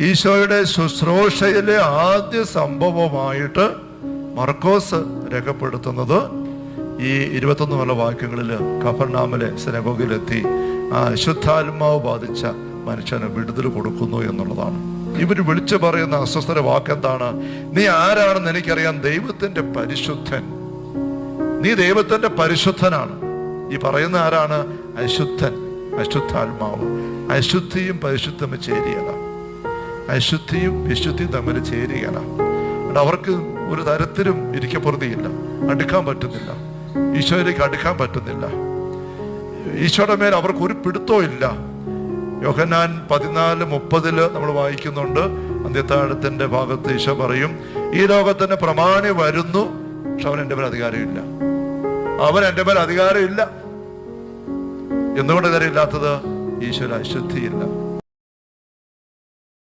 ഈശോയുടെ ശുശ്രൂഷയിലെ ആദ്യ സംഭവമായിട്ട് മർക്കോസ് രേഖപ്പെടുത്തുന്നത് ഈ ഇരുപത്തൊന്ന് വല്ല വാക്യങ്ങളിൽ കഫർനാമിലെ സിനഗോഗിലെത്തി ആ ശുദ്ധാത്മാവ് ബാധിച്ച മനുഷ്യന് വിടുതൽ കൊടുക്കുന്നു എന്നുള്ളതാണ്. ഇവർ വിളിച്ചു പറയുന്ന അസ്വസ്ഥര വാക്കെന്താണ്? നീ ആരാണെന്ന് എനിക്കറിയാം ദൈവത്തിന്റെ പരിശുദ്ധൻ. നീ ദൈവത്തിന്റെ പരിശുദ്ധനാണ്. ഈ പറയുന്ന ആരാണ്? അശുദ്ധൻ അശുദ്ധാത്മാവ്. അശുദ്ധിയും പരിശുദ്ധമ ചേരുകയാണ് അശുദ്ധിയും വിശുദ്ധിയും തമ്മിൽ ചേരുകയാണ്. അവർക്ക് ഒരു തരത്തിലും ഇരിക്കപ്പുറതിയില്ല അടുക്കാൻ പറ്റുന്നില്ല. ഈശോയിലേക്ക് അടുക്കാൻ പറ്റുന്നില്ല. ഈശോയുടെ മേൽ അവർക്ക് ഒരു പിടുത്തവും ഇല്ല. യോഹനാൻ പതിനാല് മുപ്പതിൽ നമ്മൾ വായിക്കുന്നുണ്ട്. അന്ത്യത്താഴത്തിന്റെ ഭാഗത്ത് ഈശോ പറയും ഈ ലോകത്തിന്റെ പ്രമാണി വരുന്നു പക്ഷെ അവൻ എന്റെ മേൽ അധികാരമില്ല. അവൻ എന്റെ മേൽ അധികാരമില്ല. എന്തുകൊണ്ട് കാര്യമില്ലാത്തത് ഈശ്വര അശുദ്ധിയില്ല